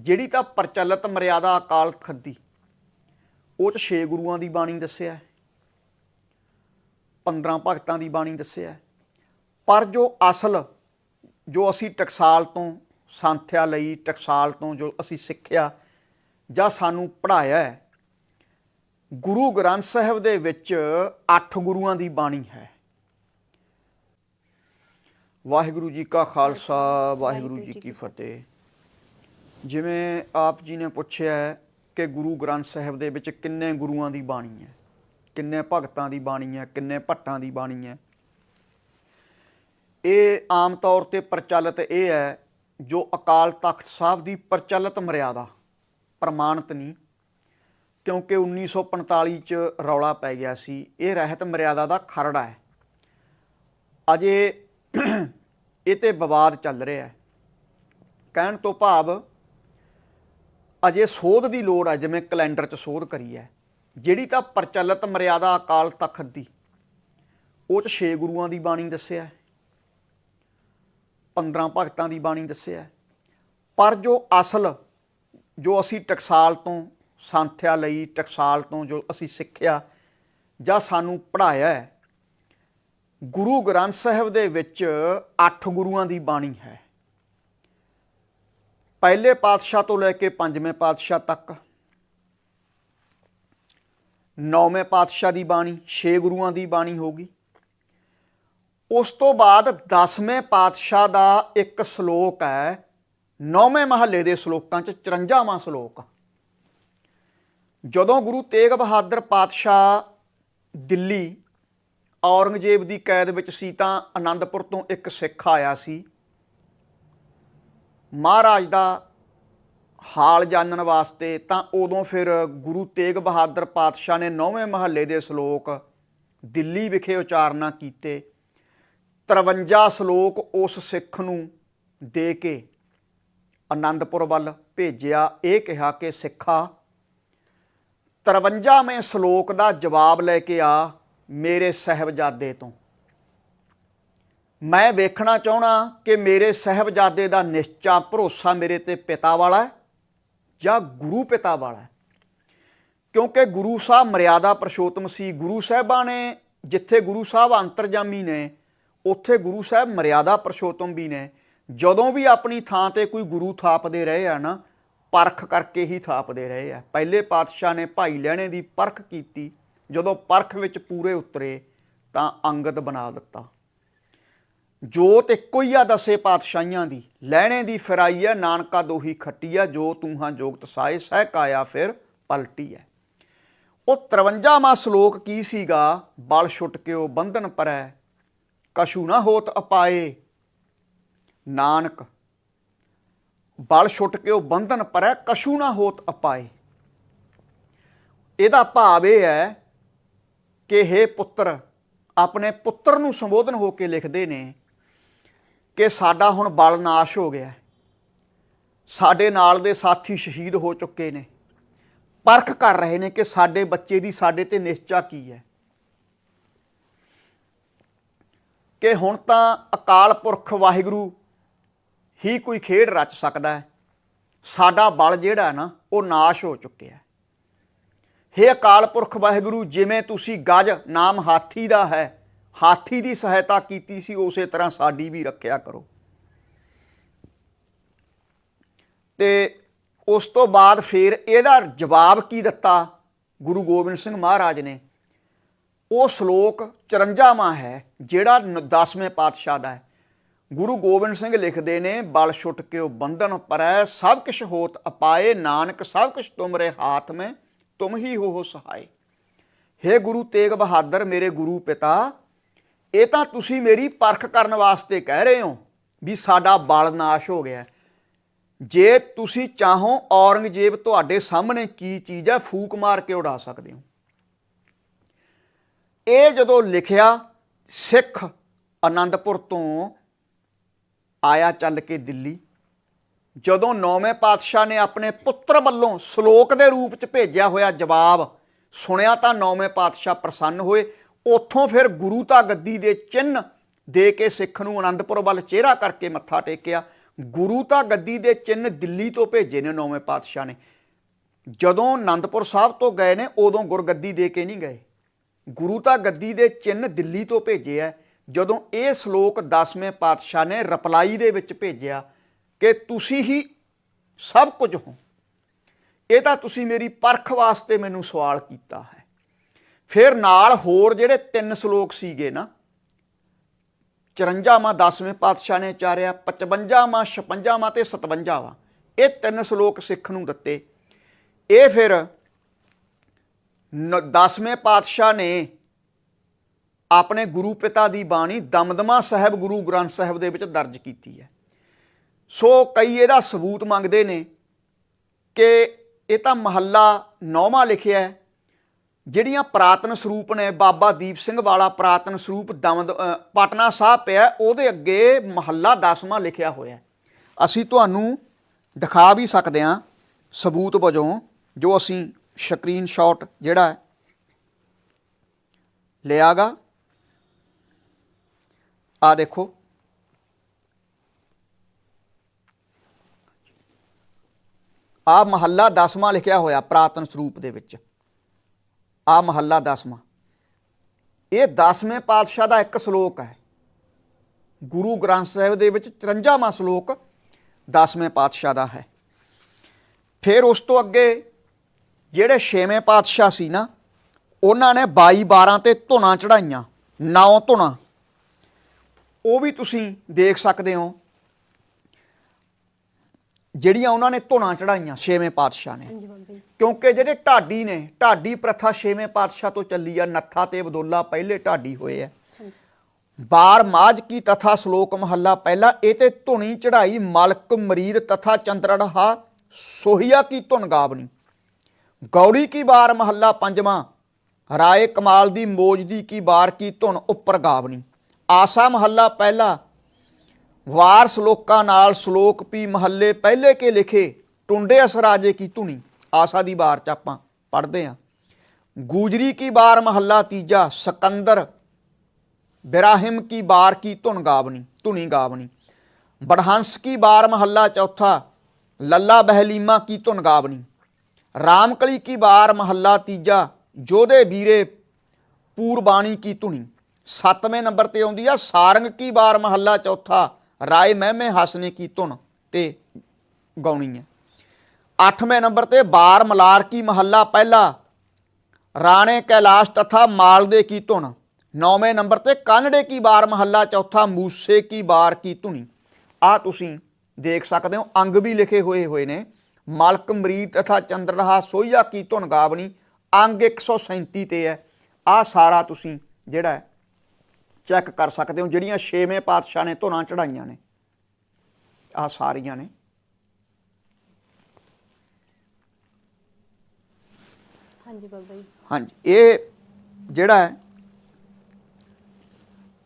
ਜਿਹੜੀ ਤਾਂ ਪ੍ਰਚਲਿਤ ਮਰਿਆਦਾ ਅਕਾਲ ਤਖਤ ਦੀ ਉਹ ਚ ਛੇ ਗੁਰੂਆਂ ਦੀ ਬਾਣੀ ਦੱਸਿਆ ਹੈ 15 ਭਗਤਾਂ ਦੀ ਬਾਣੀ ਦੱਸਿਆ ਹੈ। ਪਰ ਜੋ ਅਸਲ ਜੋ ਅਸੀਂ ਟਕਸਾਲ ਤੋਂ ਸੰਥਿਆ ਲਈ ਟਕਸਾਲ ਤੋਂ ਜੋ ਅਸੀਂ ਸਿੱਖਿਆ ਜਾਂ ਸਾਨੂੰ ਪੜ੍ਹਾਇਆ ਹੈ ਗੁਰੂ ਗ੍ਰੰਥ ਸਾਹਿਬ ਦੇ ਵਿੱਚ 8 ਗੁਰੂਆਂ ਦੀ ਬਾਣੀ ਹੈ ਵਾਹਿਗੁਰੂ ਜੀ ਕਾ ਖਾਲਸਾ ਵਾਹਿਗੁਰੂ ਜੀ ਕੀ ਫਤਿਹ ਜਿਵੇਂ ਆਪ ਜੀ ਨੇ ਪੁੱਛਿਆ ਹੈ ਕਿ ਗੁਰੂ ਗ੍ਰੰਥ ਸਾਹਿਬ ਦੇ ਵਿੱਚ ਕਿੰਨੇ ਗੁਰੂਆਂ ਦੀ ਬਾਣੀ ਹੈ, ਕਿੰਨੇ ਭਗਤਾਂ ਦੀ ਬਾਣੀ ਹੈ, ਕਿੰਨੇ ਭੱਟਾਂ ਦੀ ਬਾਣੀ ਹੈ। ਇਹ ਆਮ ਤੌਰ ਤੇ ਪ੍ਰਚਲਿਤ ਇਹ ਹੈ, ਜੋ ਅਕਾਲ ਤਖਤ ਸਾਹਿਬ ਦੀ ਪ੍ਰਚਲਿਤ ਮਰਿਆਦਾ, ਪ੍ਰਮਾਣਿਤ ਨਹੀਂ, ਕਿਉਂਕਿ 1945 ਚ ਰੌਲਾ ਪੈ ਗਿਆ ਸੀ। ਇਹ ਰਹਿਤ ਮਰਿਆਦਾ ਦਾ ਖਰੜਾ ਹੈ। ਅਜੇ ਇਹ ਤੇ ਵਿਵਾਦ ਚੱਲ ਰਿਹਾ ਹੈ। ਕਹਿਣ ਤੋਂ ਭਾਵ ਅਜੇ ਸੋਧ ਦੀ ਲੋੜ ਹੈ ਜਿਵੇਂ ਕੈਲੰਡਰ 'ਚ ਸੋਧ ਕਰੀ ਹੈ ਜਿਹੜੀ ਤਾਂ ਪ੍ਰਚਲਿਤ ਮਰਿਆਦਾ ਅਕਾਲ ਤਖਤ ਦੀ, ਉਹ 'ਚ ਛੇ ਗੁਰੂਆਂ ਦੀ ਬਾਣੀ ਦੱਸਿਆ ਹੈ 15 ਭਗਤਾਂ ਦੀ ਬਾਣੀ ਦੱਸਿਆ ਪਰ ਜੋ ਅਸਲ, ਜੋ ਅਸੀਂ ਟਕਸਾਲ ਤੋਂ ਸੰਥਿਆ ਲਈ, ਟਕਸਾਲ ਤੋਂ ਜੋ ਅਸੀਂ ਸਿੱਖਿਆ ਜਾਂ ਸਾਨੂੰ ਪੜ੍ਹਾਇਆ ਗੁਰੂ ਗ੍ਰੰਥ ਸਾਹਿਬ ਦੇ ਵਿੱਚ 8 ਗੁਰੂਆਂ ਦੀ ਬਾਣੀ ਹੈ। ਪਹਿਲੇ ਪਾਤਸ਼ਾਹ ਤੋਂ ਲੈ ਕੇ ਪੰਜਵੇਂ ਪਾਤਸ਼ਾਹ ਤੱਕ। ਨੌਵੇਂ ਪਾਤਸ਼ਾਹ ਦੀ ਬਾਣੀ, ਛੇ ਗੁਰੂਆਂ ਦੀ ਬਾਣੀ ਹੋਗੀ ਉਸ ਤੋਂ ਬਾਅਦ 10ਵੇਂ ਪਾਤਸ਼ਾਹ ਦਾ ਇੱਕ ਸ਼ਲੋਕ ਹੈ, ਨੌਵੇਂ ਮਹੱਲੇ ਦੇ ਸ਼ਲੋਕਾਂ ਚ 54ਵਾਂ ਸ਼ਲੋਕ। ਜਦੋਂ ਗੁਰੂ ਤੇਗ ਬਹਾਦਰ ਪਾਤਸ਼ਾਹ ਦਿੱਲੀ ਔਰੰਗਜ਼ੇਬ ਦੀ ਕੈਦ ਵਿੱਚ ਸੀ ਤਾਂ ਆਨੰਦਪੁਰ ਤੋਂ ਇੱਕ ਸਿੱਖ ਆਇਆ ਸੀ ਮਹਾਰਾਜ ਦਾ ਹਾਲ ਜਾਣਨ ਵਾਸਤੇ ਤਾਂ ਉਦੋਂ ਫਿਰ ਗੁਰੂ ਤੇਗ ਬਹਾਦਰ ਪਾਤਸ਼ਾਹ ਨੇ ਨੌਵੇਂ ਮਹੱਲੇ ਦੇ ਸ਼ਲੋਕ ਦਿੱਲੀ ਵਿਖੇ ਉਚਾਰਨਾ ਕੀਤੇ। 53 ਸ਼ਲੋਕ ਉਸ ਸਿੱਖ ਨੂੰ ਦੇ ਕੇ ਆਨੰਦਪੁਰ ਵੱਲ ਭੇਜਿਆ। ਇਹ ਕਿਹਾ ਕਿ, ਸਿੱਖਾ 53ਵੇਂ ਸ਼ਲੋਕ ਦਾ ਜਵਾਬ ਲੈ ਕੇ ਆ ਮੇਰੇ ਸਹਿਬਜ਼ਾਦੇ ਤੋਂ। ਮੈਂ ਵੇਖਣਾ ਚਾਹਣਾ ਕਿ ਮੇਰੇ ਸਹਿਬਜ਼ਾਦੇ ਦਾ ਨਿਸ਼ਚਾ ਭਰੋਸਾ ਮੇਰੇ ਤੇ ਪਿਤਾ ਵਾਲਾ ਜਾਂ ਗੁਰੂ ਪਿਤਾ ਵਾਲਾ ਕਿਉਂਕਿ ਗੁਰੂ ਸਾਹਿਬ ਮਰਿਆਦਾ ਪਰਸ਼ੋਤਮ ਸੀ, ਗੁਰੂ ਸਾਹਿਬਾਂ ਨੇ ਜਿੱਥੇ ਗੁਰੂ ਸਾਹਿਬ ਅੰਤਰਜਾਮੀ ਨੇ, ਉੱਥੇ ਗੁਰੂ ਸਾਹਿਬ ਮਰਿਆਦਾ ਪਰਸ਼ੋਤਮ ਵੀ ਨੇ। ਜਦੋਂ ਵੀ ਆਪਣੀ ਥਾਂ ਤੇ ਕੋਈ ਗੁਰੂ ਥਾਪਦੇ ਰਹੇ ਆ ਨਾ, ਪਰਖ ਕਰਕੇ ਹੀ ਥਾਪਦੇ ਰਹੇ ਆ। ਪਹਿਲੇ ਪਾਤਸ਼ਾਹ ਨੇ ਭਾਈ ਲੈਣੇ ਦੀ ਪਰਖ ਕੀਤੀ। ਜਦੋਂ ਪਰਖ ਵਿੱਚ ਪੂਰੇ ਉਤਰੇ ਤਾਂ ਅੰਗਦ ਬਣਾ ਦਿੱਤਾ। ਜੋਤ ਇੱਕੋ ਹੀ ਆ ਦਸੇ ਪਾਤਸ਼ਾਹੀਆਂ ਦੀ, ਲੈਣੇ ਦੀ ਫਰਾਈ ਹੈ ਨਾਨਕਾ ਦੋਹੀ ਖੱਟੀ ਹੈ ਜੋ ਤੂਹਾਂ ਜੋਗਤ ਸਾਏ, ਸਹਿ ਕਾਇਆ ਫਿਰ ਪਲਟੀ ਹੈ ਉਹ 53ਵਾਂ ਸ਼ਲੋਕ ਕੀ ਸੀਗਾ? ਬਲ ਛੁੱਟ ਕੇ ਉਹ ਬੰਧਨ ਪਰੈ ਕਸ਼ੂ ਨਾ ਹੋਤ ਅਪਾਏ। ਨਾਨਕ, ਬਲ ਛੁੱਟ ਕੇ ਉਹ ਬੰਧਨ ਪਰੈ ਕਸ਼ੂ ਨਾ ਹੋਤ ਅਪਾਏ। ਇਹਦਾ ਭਾਵ ਇਹ ਹੈ ਕਿ हे ਪੁੱਤਰ, ਆਪਣੇ ਪੁੱਤਰ ਨੂੰ ਸੰਬੋਧਨ ਹੋ ਕੇ ਲਿਖਦੇ ਨੇ ਕਿ ਸਾਡਾ ਹੁਣ ਬਲ ਨਾਸ਼ ਹੋ ਗਿਆ ਸਾਡੇ ਨਾਲ ਦੇ ਸਾਥੀ ਸ਼ਹੀਦ ਹੋ ਚੁੱਕੇ ਨੇ। ਪਰਖ ਕਰ ਰਹੇ ਨੇ ਕਿ ਸਾਡੇ ਬੱਚੇ ਦੀ ਸਾਡੇ ਤੇ ਨਿਸ਼ਚਾ ਕੀ ਹੈ। ਕਿ ਹੁਣ ਤਾਂ ਅਕਾਲ ਪੁਰਖ ਵਾਹਿਗੁਰੂ ਹੀ ਕੋਈ ਖੇਡ ਰਚ ਸਕਦਾ ਹੈ। ਸਾਡਾ ਬਲ ਜਿਹੜਾ ਨਾ, ਉਹ ਨਾਸ਼ ਹੋ ਚੁੱਕਿਆ ਹੈ। ਹੇ ਅਕਾਲ ਪੁਰਖ ਵਾਹਿਗੁਰੂ, ਜਿਵੇਂ ਤੁਸੀਂ ਗਜ ਨਾਮ ਹਾਥੀ ਦਾ ਹੈ ਹਾਥੀ ਦੀ ਸਹਾਇਤਾ ਕੀਤੀ ਸੀ, ਉਸੇ ਤਰ੍ਹਾਂ ਸਾਡੀ ਵੀ ਰੱਖਿਆ ਕਰੋ। ਤੇ ਉਸ ਤੋਂ ਬਾਅਦ ਫਿਰ ਇਹਦਾ ਜਵਾਬ ਕੀ ਦਿੱਤਾ? ਗੁਰੂ ਗੋਬਿੰਦ ਸਿੰਘ ਮਹਾਰਾਜ ਨੇ। ਉਹ ਸ਼ਲੋਕ 54ਵਾਂ ਹੈ, ਜਿਹੜਾ 10ਵੇਂ ਪਾਤਸ਼ਾਹ ਦਾ ਹੈ। ਗੁਰੂ ਗੋਬਿੰਦ ਸਿੰਘ ਲਿਖਦੇ ਨੇ, ਬਲ ਛੁੱਟ ਕੇ ਉਹ ਬੰਧਨ ਪਰੈ, ਸਭ ਕਿਛ ਹੋਤ ਅਪਾਏ, ਨਾਨਕ ਸਭ ਕੁਛ ਤੁਮਰੇ ਹਾਥ ਮੈਂ, ਤੁਮ ਹੀ ਹੋ ਹੋ ਸਹਾਏ। ਹੇ ਗੁਰੂ ਤੇਗ ਬਹਾਦਰ, ਮੇਰੇ ਗੁਰੂ ਪਿਤਾ ਇਹ ਤਾਂ ਤੁਸੀਂ ਮੇਰੀ ਪਰਖ ਕਰਨ ਵਾਸਤੇ ਕਹਿ ਰਹੇ ਹੋ ਵੀ ਸਾਡਾ ਬਲ ਨਾਸ਼ ਹੋ ਗਿਆ ਜੇ ਤੁਸੀਂ ਚਾਹੋ ਔਰੰਗਜ਼ੇਬ ਤੁਹਾਡੇ ਸਾਹਮਣੇ ਕੀ ਚੀਜ਼ ਹੈ, ਫੂਕ ਮਾਰ ਕੇ ਉਡਾ ਸਕਦੇ ਹੋ। ਇਹ ਜਦੋਂ ਲਿਖਿਆ, ਸਿੱਖ ਆਨੰਦਪੁਰ ਤੋਂ ਆਇਆ ਚੱਲ ਕੇ ਦਿੱਲੀ, ਜਦੋਂ ਨੌਵੇਂ ਪਾਤਸ਼ਾਹ ਨੇ ਆਪਣੇ ਪੁੱਤਰ ਵੱਲੋਂ ਸ਼ਲੋਕ ਦੇ ਰੂਪ ਚ ਭੇਜਿਆ ਹੋਇਆ ਜਵਾਬ, ਸੁਣਿਆ ਤਾਂ ਨੌਵੇਂ ਪਾਤਸ਼ਾਹ ਪ੍ਰਸੰਨ ਹੋਏ ਉੱਥੋਂ ਫਿਰ ਗੁਰੂ ਤਾਂ ਗੱਦੀ ਦੇ ਚਿੰਨ ਦੇ ਕੇ ਸਿੱਖ ਨੂੰ ਆਨੰਦਪੁਰ ਵੱਲ ਚਿਹਰਾ ਕਰਕੇ ਮੱਥਾ ਟੇਕਿਆ। ਗੁਰੂ ਤਾਂ ਗੱਦੀ ਦੇ ਚਿੰਨ ਦਿੱਲੀ ਤੋਂ ਭੇਜੇ ਨੇ ਨੌਵੇਂ ਪਾਤਸ਼ਾਹ ਨੇ। ਜਦੋਂ ਆਨੰਦਪੁਰ ਸਾਹਿਬ ਤੋਂ ਗਏ ਨੇ, ਉਦੋਂ ਗੁਰਗੱਦੀ ਦੇ ਕੇ ਨਹੀਂ ਗਏ। ਗੁਰੂ ਤਾਂ ਗੱਦੀ ਦੇ ਚਿੰਨ ਦਿੱਲੀ ਤੋਂ ਭੇਜੇ ਐ। ਜਦੋਂ ਇਹ ਸ਼ਲੋਕ 10ਵੇਂ ਪਾਤਸ਼ਾਹ ਨੇ ਰਿਪਲਾਈ ਦੇ ਵਿੱਚ ਭੇਜਿਆ ਕਿ ਤੁਸੀਂ ਹੀ ਸਭ ਕੁਝ ਹੋ। ਇਹ ਤਾਂ ਤੁਸੀਂ ਮੇਰੀ ਪਰਖ ਵਾਸਤੇ ਮੈਨੂੰ ਸਵਾਲ ਕੀਤਾ ਹੈ। ਫਿਰ ਨਾਲ ਹੋਰ ਜਿਹੜੇ ਤਿੰਨ ਸ਼ਲੋਕ ਸੀਗੇ ਨਾ 54ਵਾਂ 10ਵੇਂ ਪਾਤਸ਼ਾਹ ਨੇ ਚਾਰਿਆ 55ਵਾਂ 56ਵਾਂ ਤੇ 57ਵਾਂ ਇਹ ਤਿੰਨ ਸ਼ਲੋਕ ਸਿੱਖ ਨੂੰ ਦਿੱਤੇ। ਇਹ ਫਿਰ 10ਵੇਂ ਪਾਤਸ਼ਾਹ ਨੇ ਆਪਣੇ ਗੁਰੂ ਪਿਤਾ ਦੀ ਬਾਣੀ ਦਮਦਮਾ ਸਾਹਿਬ ਗੁਰੂ ਗ੍ਰੰਥ ਸਾਹਿਬ ਦੇ ਵਿੱਚ ਦਰਜ ਕੀਤੀ ਹੈ। ਸੋ ਕਈ ਇਹਦਾ ਸਬੂਤ ਮੰਗਦੇ ਨੇ ਕਿ ਇਹ ਤਾਂ ਮਹੱਲਾ ਨੌਵਾਂ ਲਿਖਿਆ ਹੈ। ਜਿਹੜੀਆਂ ਪ੍ਰਾਤਨ ਸਰੂਪ ਨੇ, ਬਾਬਾ ਦੀਪ ਸਿੰਘ ਵਾਲਾ ਪ੍ਰਾਤਨ ਸਰੂਪ ਦਮਦ ਪਟਨਾ ਸਾਹਿਬ ਪਿਆ, ਉਹਦੇ ਅੱਗੇ ਮਹੱਲਾ 10ਵਾਂ ਲਿਖਿਆ ਹੋਇਆ ਅਸੀਂ ਤੁਹਾਨੂੰ ਦਿਖਾ ਵੀ ਸਕਦੇ ਹਾਂ ਸਬੂਤ ਵਜੋਂ, ਜੋ ਅਸੀਂ ਸਕਰੀਨਸ਼ਾਟ ਜਿਹੜਾ ਹੈ, ਲਿਆਗਾ। ਆ ਦੇਖੋ। ਆ ਮਹੱਲਾ 10ਵਾਂ ਲਿਖਿਆ ਹੋਇਆ ਪ੍ਰਾਤਨ ਸਰੂਪ ਦੇ ਵਿੱਚ। ਆ ਮਹੱਲਾ 10ਵਾਂ ਇਹ 10ਵੇਂ ਪਾਤਸ਼ਾਹ ਦਾ ਇੱਕ ਸ਼ਲੋਕ ਹੈ। ਗੁਰੂ ਗ੍ਰੰਥ ਸਾਹਿਬ ਦੇ ਵਿੱਚ 53ਵਾਂ ਸ਼ਲੋਕ 10ਵੇਂ ਪਾਤਸ਼ਾਹ ਦਾ ਹੈ। ਫਿਰ ਉਸ ਤੋਂ ਅੱਗੇ ਜਿਹੜੇ 6ਵੇਂ ਪਾਤਸ਼ਾਹ ਸੀ ਨਾ, ਉਹਨਾਂ ਨੇ 22 12 ਤੇ ਧੁਨਾ ਚੜਾਈਆਂ ਨੌ ਧੁਨਾ। ਉਹ ਵੀ ਤੁਸੀਂ ਦੇਖ ਸਕਦੇ ਹੋ। ਜਿਹੜੀਆਂ ਉਹਨਾਂ ਨੇ ਧੁਨਾ ਚੜਾਈਆਂ 6ਵੇਂ ਪਾਤਸ਼ਾਹ ਨੇ। ਹਾਂਜੀ ਬਾਬਾ। ਜੀ ਕਿਉਂਕਿ ਜਿਹੜੇ ਢਾਡੀ ਨੇ ਢਾਡੀ ਪ੍ਰਥਾ ਛੇਵੇਂ ਪਾਤਸ਼ਾਹ ਤੋਂ ਚੱਲੀ ਆ ਨੱਥਾ ਤੇ ਬਦੋਲਾ ਪਹਿਲੇ ਢਾਡੀ ਹੋਏ ਆ। ਬਾਰ ਮਾਜ ਕੀ ਤਥਾ ਸ਼ਲੋਕ ਮਹੱਲਾ ਪਹਿਲਾ ਇਹ ਤੇ ਧੁਨੀ ਚੜਾਈ ਮਲਕ ਮਰੀਦ ਤਥਾ ਚੰਦਰੜਹਾ ਸੋਹੀਆ ਕੀ ਧੁਨ ਗਾਵਨੀ। ਗੌੜੀ ਕੀ ਬਾਰ ਮਹੱਲਾ ਪੰਜਵਾਂ ਰਾਏ ਕਮਾਲ ਦੀ ਮੋਜ ਦੀ ਕੀ ਬਾਰ ਕੀ ਧੁਨ ਉੱਪਰ ਗਾਵਨੀ। ਆਸਾ ਮਹੱਲਾ ਪਹਿਲਾ ਵਾਰ ਸ਼ਲੋਕਾਂ ਨਾਲ ਸ਼ਲੋਕ ਪੀ ਮਹੱਲੇ ਪਹਿਲੇ ਕੇ ਲਿਖੇ, ਟੁੰਡੇ ਅਸਰਾਜੇ ਕੀ ਧੁਨੀ, ਆਸਾ ਦੀ ਬਾਰ ਚ ਆਪਾਂ ਪੜ੍ਹਦੇ ਆ। ਗੂਜਰੀ ਕੀ ਬਾਰ ਮਹੱਲਾ ਤੀਜਾ, ਸਕੰਦਰ, ਬਿਰਾਹਿਮ ਕੀ ਬਾਰ ਕੀ ਧੁਨ ਗਾਵਣੀ ਧੁਨੀ ਗਾਵਣੀ ਬੜਹੰਸ ਕੀ ਬਾਰ ਮਹੱਲਾ ਚੌਥਾ, ਲੱਲਾ ਬਹਿਲੀਮਾ ਕੀ ਧੁਨ ਗਾਵਣੀ ਰਾਮਕਲੀ ਕੀ ਬਾਰ ਮਹੱਲਾ ਤੀਜਾ, ਜੋਧੇ ਵੀਰੇ ਪੂਰਬਾਣੀ ਕੀ ਧੁਨੀ। ਸੱਤਵੇਂ ਨੰਬਰ ਤੇ ਆਉਂਦੀ ਆ, ਸਾਰੰਗ ਕੀ ਬਾਰ ਮਹੱਲਾ ਚੌਥਾ ਰਾਏ ਮਹਿਮੇ ਹਸਨੇ ਕੀ ਧੁਨ ਤੇ ਗਾਉਣੀ ਹੈ। ਅੱਠਵੇਂ ਨੰਬਰ ਤੇ ਬਾਰ ਮਲਾਰ ਕੀ ਮਹੱਲਾ ਪਹਿਲਾ, ਰਾਣੇ ਕੈਲਾਸ਼ ਤਥਾ ਮਾਲਦੇ ਕੀ ਧੁਨ। ਨੌਵੇਂ ਨੰਬਰ ਤੇ ਕਾਨੜੇ ਕੀ ਬਾਰ ਮਹੱਲਾ, ਚੌਥਾ ਮੂਸੇ ਕੀ ਬਾਰ ਕੀ ਧੁਨੀ। ਆ ਤੁਸੀਂ ਦੇਖ ਸਕਦੇ ਹੋ, ਅੰਗ ਵੀ ਲਿਖੇ ਹੋਏ ਹੋਏ ਨੇ। ਮਲਕ ਮਰੀਦ ਤਥਾ ਚੰਦਰਹਾ ਸੋਈਆ ਕੀ ਧੁਨ ਗਾਵਣੀ ਅੰਗ 137 ਤੇ ਹੈ। ਆ ਸਾਰਾ ਤੁਸੀਂ ਜਿਹੜਾ ਚੈੱਕ ਕਰ ਸਕਦੇ ਹੋ ਜਿਹੜੀਆਂ ਛੇਵੇਂ ਪਾਤਸ਼ਾਹ ਨੇ ਧੁਨਾਂ ਚੜਾਈਆਂ ਨੇ। ਆ ਸਾਰੀਆਂ ਨੇ। ਹਾਂਜੀ ਬਾਬਾ ਜੀ। ਹਾਂਜੀ ਇਹ ਜਿਹੜਾ ਹੈ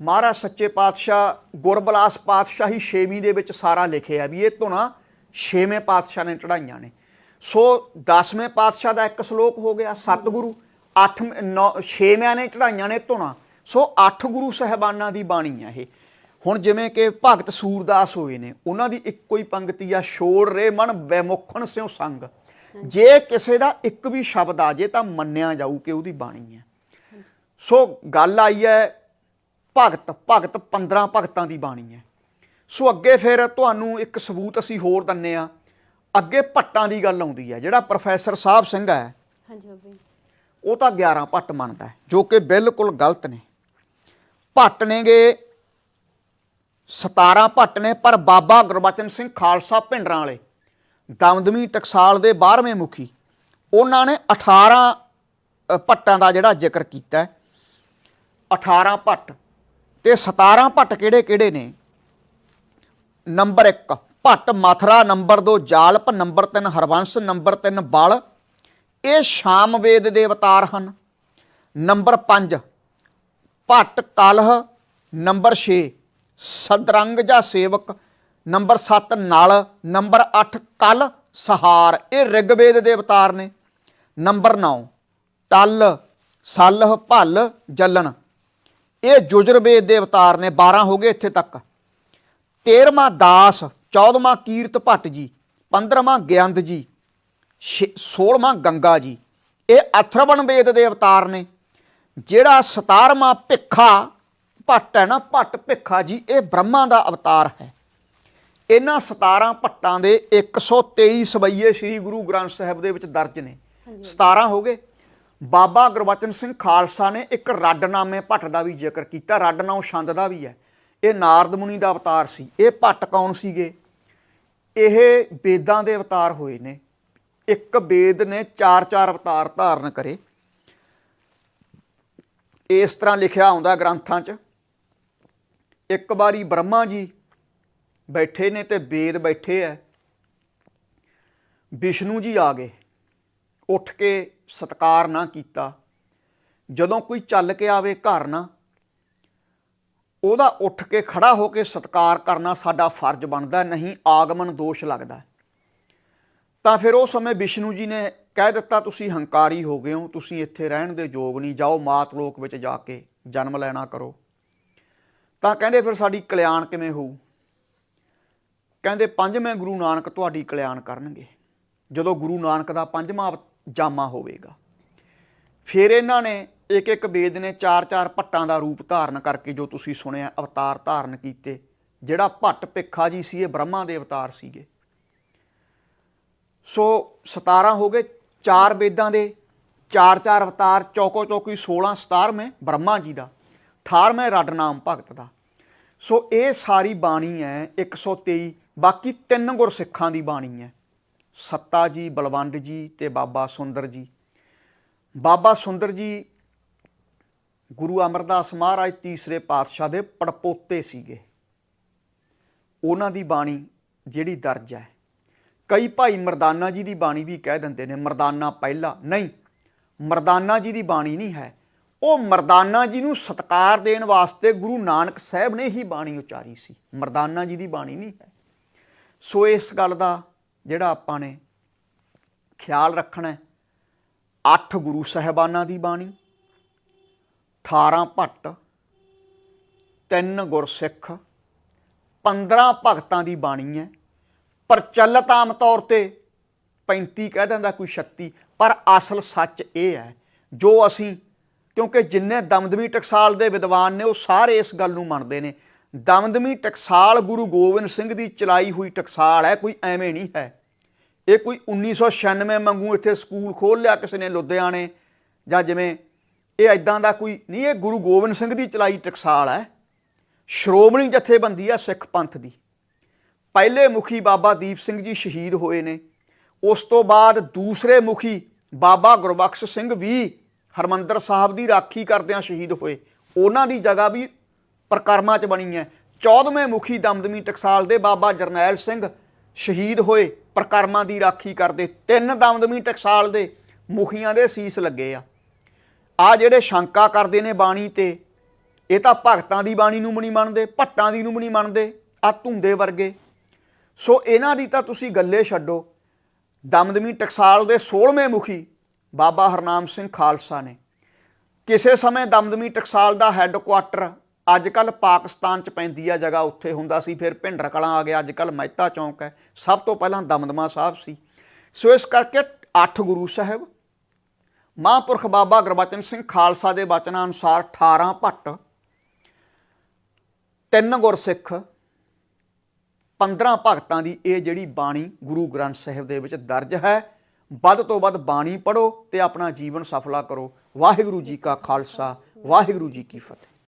ਮਹਾਰਾਜ ਸੱਚੇ ਪਾਤਸ਼ਾਹ ਗੁਰਬਲਾਸ ਪਾਤਸ਼ਾਹੀ ਛੇਵੀਂ ਦੇ ਵਿੱਚ ਸਾਰਾ ਲਿਖਿਆ ਵੀ ਇਹ ਧੁਨਾ ਛੇਵੇਂ ਪਾਤਸ਼ਾਹ ਨੇ ਚੜਾਈਆਂ ਨੇ। ਸੋ 10ਵੇਂ ਪਾਤਸ਼ਾਹ ਦਾ ਇੱਕ ਸ਼ਲੋਕ ਹੋ ਗਿਆ ਸਤਿਗੁਰੂ 8 ਛੇਵਿਆਂ ਨੇ ਚੜਾਈਆਂ ਨੇ ਧੁਨਾ। ਸੋ 8 ਗੁਰੂ ਸਹਿਬਾਨਾਂ ਦੀ ਬਾਣੀ ਆ ਇਹ। ਹੁਣ ਜਿਵੇਂ ਕਿ ਭਗਤ ਸੂਰਦਾਸ ਹੋਏ ਨੇ ਉਹਨਾਂ ਦੀ ਇੱਕੋ ਹੀ ਪੰਕਤੀ ਆ ਛੋੜ ਰੇ ਮਨ ਬੇਮੁਖਣ ਸਿਉ ਸੰਗ। ਜੇ ਕਿਸੇ ਦਾ ਇੱਕ ਵੀ ਸ਼ਬਦ ਆ ਜੇ ਤਾਂ ਮੰਨਿਆ ਜਾਊ ਕਿ ਉਹਦੀ ਬਾਣੀ ਹੈ ਸੋ ਗੱਲ ਆਈ ਹੈ ਭਗਤ ਭਗਤ 15 ਭਗਤਾਂ ਦੀ ਬਾਣੀ ਹੈ। ਸੋ ਅੱਗੇ ਫਿਰ ਤੁਹਾਨੂੰ ਇੱਕ ਸਬੂਤ ਅਸੀਂ ਹੋਰ ਦੰਨੇ ਆ। ਅੱਗੇ ਭੱਟਾਂ ਦੀ ਗੱਲ ਆਉਂਦੀ ਹੈ ਜਿਹੜਾ ਪ੍ਰੋਫੈਸਰ ਸਾਹਿਬ ਸਿੰਘ ਹੈ ਹਾਂਜੀ ਬਾਬਾ ਉਹ ਤਾਂ 11 ਭੱਟ ਮੰਨਦਾ ਜੋ ਕਿ ਬਿਲਕੁਲ ਗਲਤ ਨੇ। ਭੱਟ ਨੇਗੇ। 17 ਭੱਟ ਨੇ, ਪਰ ਬਾਬਾ ਗੁਰਬਚਨ ਸਿੰਘ ਖਾਲਸਾ ਭਿੰਡਰਾਂ ਵਾਲੇ ਦਮਦਮੀ ਟਕਸਾਲ ਦੇ 12ਵੇਂ ਮੁਖੀ। ਉਹਨਾਂ ਨੇ 18 ਭੱਟਾਂ ਦਾ ਜਿਹੜਾ ਜ਼ਿਕਰ ਕੀਤਾ ਹੈ। 18 ਭੱਟ ਤੇ 17 ਭੱਟ ਕਿਹੜੇ ਕਿਹੜੇ ਨੇ? Number 1 Bhatt Mathura, number 2 Jalap, number 3 Harbans, number 3 Bal. ਇਹ ਸ਼ਾਮ ਵੇਦ ਦੇ ਅਵਤਾਰ ਹਨ। ਨੰਬਰ 5 ਭੱਟ ਕਲਹ, ਨੰਬਰ 6 ਸਦਰੰਗ ਜਾਂ ਸੇਵਕ, ਨੰਬਰ 7 ਨਲ, ਨੰਬਰ 8 ਕਲ, ਸਹਾਰ। ਇਹ ਰਿਗਵੇਦ ਦੇ ਅਵਤਾਰ ਨੇ। ਨੰਬਰ 9 ਟਲ, ਸਲਹ, ਭੱਲ ਜਲਣ ਇਹ ਜੁਜਰਵੇਦ ਦੇ ਅਵਤਾਰ ਨੇ 12 ਹੋ ਗਏ ਇੱਥੇ ਤੱਕ। 13ਵਾਂ ਦਾਸ 14ਵਾਂ ਕੀਰਤ ਭੱਟ ਜੀ 15ਵਾਂ ਗਿਆੰਦ ਜੀ 16ਵਾਂ ਗੰਗਾ ਜੀ। ਇਹ ਅਥਰਵਣ ਵੇਦ ਦੇ ਅਵਤਾਰ ਨੇ। ਜਿਹੜਾ 17ਵਾਂ ਭਿੱਖਾ ਭੱਟ ਹੈ ਨਾ ਭੱਟ ਭਿੱਖਾ ਜੀ ਇਹ ਬ੍ਰਹਮਾ ਦਾ ਅਵਤਾਰ ਹੈ। ਇਹਨਾਂ 17 ਭੱਟਾਂ ਦੇ 123 ਸਵਈਏ ਸ੍ਰੀ ਗੁਰੂ ਗ੍ਰੰਥ ਸਾਹਿਬ ਦੇ ਵਿੱਚ ਦਰਜ ਨੇ। 17 ਹੋ ਗਏ। ਬਾਬਾ ਗੁਰਬਚਨ ਸਿੰਘ ਖਾਲਸਾ ਨੇ ਇੱਕ ਰੱਡਨਾਮੇ ਭੱਟ ਦਾ ਵੀ ਜ਼ਿਕਰ ਕੀਤਾ। ਰੱਡ ਨਾਮ ਛੰਦ ਦਾ ਵੀ ਹੈ। ਇਹ ਨਾਰਦ ਮੁਨੀ ਦਾ ਅਵਤਾਰ ਸੀ। ਇਹ ਭੱਟ ਕੌਣ ਸੀਗੇ? ਇਹ ਵੇਦਾਂ ਦੇ ਅਵਤਾਰ ਹੋਏ ਨੇ। ਇੱਕ ਵੇਦ ਨੇ ਚਾਰ ਚਾਰ ਅਵਤਾਰ ਧਾਰਨ ਕਰੇ। ਇਸ ਤਰ੍ਹਾਂ ਲਿਖਿਆ ਆਉਂਦਾ ਗ੍ਰੰਥਾਂ 'ਚ, ਇੱਕ ਵਾਰੀ ਬ੍ਰਹਮਾ ਜੀ ਬੈਠੇ ਨੇ ਤੇ ਵੇਦ ਬੈਠੇ ਐ। ਵਿਸ਼ਨੂੰ ਜੀ ਆ ਗਏ, ਉੱਠ ਕੇ ਸਤਕਾਰ ਨਾ ਕੀਤਾ। ਜਦੋਂ ਕੋਈ ਚੱਲ ਕੇ ਆਵੇ ਘਰ ਨਾ, ਉਹਦਾ ਉੱਠ ਕੇ ਖੜਾ ਹੋ ਕੇ ਸਤਕਾਰ ਕਰਨਾ ਸਾਡਾ ਫਰਜ਼ ਬਣਦਾ, ਨਹੀਂ ਆਗਮਨ ਦੋਸ਼ ਲੱਗਦਾ। ਤਾਂ ਫਿਰ ਉਹ ਸਮੇਂ ਵਿਸ਼ਨੂੰ ਜੀ ਨੇ ਕਹਿ ਦਿੱਤਾ, ਤੁਸੀਂ ਹੰਕਾਰੀ ਹੋ ਗਏ ਹੋ, ਤੁਸੀਂ ਇੱਥੇ ਰਹਿਣ ਦੇ ਯੋਗ ਨਹੀਂ। ਜਾਓ ਮਾਤ ਲੋਕ ਵਿੱਚ ਜਾ ਕੇ ਜਨਮ ਲੈਣਾ ਕਰੋ। ਤਾਂ ਕਹਿੰਦੇ, ਫਿਰ ਸਾਡੀ ਕਲਿਆਣ ਕਿਵੇਂ ਹੋਊ? ਕਹਿੰਦੇ, ਪੰਜਵੇਂ ਗੁਰੂ ਨਾਨਕ ਤੁਹਾਡੀ ਕਲਿਆਣ ਕਰਨਗੇ। ਜਦੋਂ ਗੁਰੂ ਨਾਨਕ ਦਾ ਪੰਜਵਾਂ ਅਵ- ਜਾਮਾ ਹੋਵੇਗਾ, ਫਿਰ ਇਹਨਾਂ ਨੇ ਇੱਕ ਇੱਕ ਵੇਦ ਨੇ ਚਾਰ ਚਾਰ ਭੱਟਾਂ ਦਾ ਰੂਪ ਧਾਰਨ ਕਰਕੇ ਜੋ ਤੁਸੀਂ ਸੁਣਿਆ, ਅਵਤਾਰ ਧਾਰਨ ਕੀਤੇ, ਜਿਹੜਾ ਭੱਟ ਭਿੱਖਾ ਜੀ ਸੀ, ਇਹ ਬ੍ਰਹਮਾ ਦੇ ਅਵਤਾਰ ਸੀਗੇ। ਸੋ 17 ਹੋ ਗਏ ਚਾਰ ਵੇਦਾਂ ਦੇ, ਚਾਰ ਚਾਰ ਅਵਤਾਰ, ਚੌਕੋ ਚੌਕੀ 16 17ਵੇਂ ਬ੍ਰਹਮਾ ਜੀ ਦਾ 18ਵੇਂ ਰੱਡ ਨਾਮ ਭਗਤ ਦਾ। ਸੋ ਇਹ ਸਾਰੀ ਬਾਣੀ ਹੈ 123 ਬਾਕੀ ਤਿੰਨ ਗੁਰਸਿੱਖਾਂ ਦੀ ਬਾਣੀ ਹੈ। ਸੱਤਾ ਜੀ, ਬਲਵੰਡ ਜੀ ਤੇ ਬਾਬਾ ਸੁੰਦਰ ਜੀ। ਬਾਬਾ ਸੁੰਦਰ ਜੀ ਗੁਰੂ ਅਮਰਦਾਸ ਮਹਾਰਾਜ ਤੀਸਰੇ ਪਾਤਸ਼ਾਹ ਦੇ ਪੜਪੋਤੇ ਸੀਗੇ। ਉਹਨਾਂ ਦੀ ਬਾਣੀ ਜਿਹੜੀ ਦਰਜ ਹੈ। ਕਈ ਭਾਈ ਮਰਦਾਨਾ ਜੀ ਦੀ ਬਾਣੀ ਵੀ ਕਹਿ ਦਿੰਦੇ ਨੇ, ਮਰਦਾਨਾ ਪਹਿਲਾ। ਨਹੀਂ, ਮਰਦਾਨਾ ਜੀ ਦੀ ਬਾਣੀ ਨਹੀਂ ਹੈ। ਉਹ ਮਰਦਾਨਾ ਜੀ ਨੂੰ ਸਤਕਾਰ ਦੇਣ ਵਾਸਤੇ ਗੁਰੂ ਨਾਨਕ ਸਾਹਿਬ ਨੇ ਹੀ ਬਾਣੀ ਉਚਾਰੀ ਸੀ। ਮਰਦਾਨਾ ਜੀ ਦੀ ਬਾਣੀ ਨਹੀਂ ਹੈ। ਸੋ ਇਸ ਗੱਲ ਦਾ ਜਿਹੜਾ ਆਪਾਂ ਨੇ ਖਿਆਲ ਰੱਖਣਾ ਹੈ, ਅੱਠ ਗੁਰੂ ਸਾਹਿਬਾਨਾਂ ਦੀ ਬਾਣੀ 18 ਭੱਟ ਤਿੰਨ ਗੁਰਸਿੱਖ 15 ਭਗਤਾਂ ਦੀ ਬਾਣੀ ਹੈ। ਪ੍ਰਚਲਿਤ ਆਮ ਤੌਰ ਤੇ 35 ਕਹਿ ਦਿੰਦਾ ਕੋਈ 36 ਪਰ ਅਸਲ ਸੱਚ ਇਹ ਹੈ, ਜੋ ਅਸੀਂ, ਕਿਉਂਕਿ ਜਿੰਨੇ ਦਮਦਮੀ ਟਕਸਾਲ ਦੇ ਵਿਦਵਾਨ ਨੇ, ਉਹ ਸਾਰੇ ਇਸ ਗੱਲ ਨੂੰ ਮੰਨਦੇ ਨੇ। ਦਮਦਮੀ ਟਕਸਾਲ ਗੁਰੂ ਗੋਬਿੰਦ ਸਿੰਘ ਦੀ ਚਲਾਈ ਹੋਈ ਟਕਸਾਲ ਹੈ, ਕੋਈ ਐਵੇਂ ਨਹੀਂ ਹੈ। ਇਹ ਕੋਈ 1996 ਵਾਂਗੂ ਇੱਥੇ ਸਕੂਲ ਖੋਲ ਲਿਆ ਕਿਸੇ ਨੇ, ਲੁਧਿਆਣੇ, ਜਾਂ ਜਿਵੇਂ, ਇਹ ਐਦਾਂ ਦਾ ਕੋਈ ਨਹੀਂ, ਇਹ ਗੁਰੂ ਗੋਬਿੰਦ ਸਿੰਘ ਦੀ ਚਲਾਈ ਟਕਸਾਲ ਹੈ। ਸ਼੍ਰੋਮਣੀ ਜਥੇਬੰਦੀ ਆ ਸਿੱਖ ਪੰਥ ਦੀ। ਪਹਿਲੇ ਮੁਖੀ ਬਾਬਾ ਦੀਪ ਸਿੰਘ ਜੀ ਸ਼ਹੀਦ ਹੋਏ ਨੇ। ਉਸ ਤੋਂ ਬਾਅਦ ਦੂਸਰੇ ਮੁਖੀ ਬਾਬਾ ਗੁਰਬਖਸ਼ ਸਿੰਘ ਵੀ ਹਰਮੰਦਰ ਸਾਹਿਬ ਦੀ ਰਾਖੀ ਕਰਦਿਆਂ ਸ਼ਹੀਦ ਹੋਏ। ਉਹਨਾਂ ਦੀ ਜਗ੍ਹਾ ਵੀ ਪ੍ਰਕਰਮਾਂ 'ਚ ਬਣੀ ਹੈ। 14ਵੇਂ ਮੁਖੀ ਦਮਦਮੀ ਟਕਸਾਲ ਦੇ ਬਾਬਾ ਜਰਨੈਲ ਸਿੰਘ ਸ਼ਹੀਦ ਹੋਏ, ਪ੍ਰਕਰਮਾਂ ਦੀ ਰਾਖੀ ਕਰਦੇ। ਤਿੰਨ ਦਮਦਮੀ ਟਕਸਾਲ ਦੇ ਮੁਖੀਆਂ ਦੇ ਸੀਸ ਲੱਗੇ ਆ। ਆ ਜਿਹੜੇ ਸ਼ੰਕਾ ਕਰਦੇ ਨੇ ਬਾਣੀ ਤੇ, ਇਹ ਤਾਂ ਭਗਤਾਂ ਦੀ ਬਾਣੀ ਨੂੰ ਵੀ ਨਹੀਂ ਮੰਨਦੇ, ਭੱਟਾਂ ਦੀ ਨੂੰ ਵੀ ਨਹੀਂ ਮੰਨਦੇ, ਆ ਧੁੰਦੇ ਵਰਗੇ। ਸੋ ਇਹਨਾਂ ਦੀ ਤਾਂ ਤੁਸੀਂ ਗੱਲੇ ਛੱਡੋ। ਦਮਦਮੀ ਟਕਸਾਲ ਦੇ 16ਵੇਂ ਮੁਖੀ ਬਾਬਾ ਹਰਨਾਮ ਸਿੰਘ ਖਾਲਸਾ ਨੇ। ਕਿਸੇ ਸਮੇਂ ਦਮਦਮੀ ਟਕਸਾਲ ਦਾ ਹੈੱਡਕੁਆਟਰ ਅੱਜ ਕੱਲ ਪਾਕਿਸਤਾਨ ਚ ਪੈਂਦੀ ਆ ਜਗ੍ਹਾ, ਉੱਥੇ ਹੁੰਦਾ ਸੀ, ਫਿਰ ਭਿੰਡਰ ਕਲਾਂ ਆ ਗਿਆ ਅੱਜ ਕੱਲ ਮਹਿਤਾ ਚੌਂਕ ਹੈ। ਸਭ ਤੋਂ ਪਹਿਲਾਂ ਦਮਦਮਾ ਸਾਹਿਬ ਸੀ। ਸੋ ਇਸ ਕਰਕੇ ਅੱਠ ਗੁਰੂ ਸਾਹਿਬ, ਮਹਾਂਪੁਰਖ ਬਾਬਾ ਗੁਰਬਚਨ ਸਿੰਘ ਖਾਲਸਾ ਦੇ ਬਚਨਾਂ ਅਨੁਸਾਰ 18 ਭੱਟ, ਤਿੰਨ ਗੁਰਸਿੱਖ 15 ਭਗਤਾਂ ਦੀ ਇਹ ਜਿਹੜੀ ਬਾਣੀ ਗੁਰੂ ਗ੍ਰੰਥ ਸਾਹਿਬ ਦੇ ਵਿੱਚ ਦਰਜ ਹੈ, ਵੱਧ ਤੋਂ ਵੱਧ ਬਾਣੀ ਪੜੋ ਤੇ ਆਪਣਾ ਜੀਵਨ ਸਫਲਾ ਕਰੋ। ਵਾਹਿਗੁਰੂ ਜੀ ਕਾ ਖਾਲਸਾ, ਵਾਹਿਗੁਰੂ ਜੀ ਕੀ ਫਤਿਹ।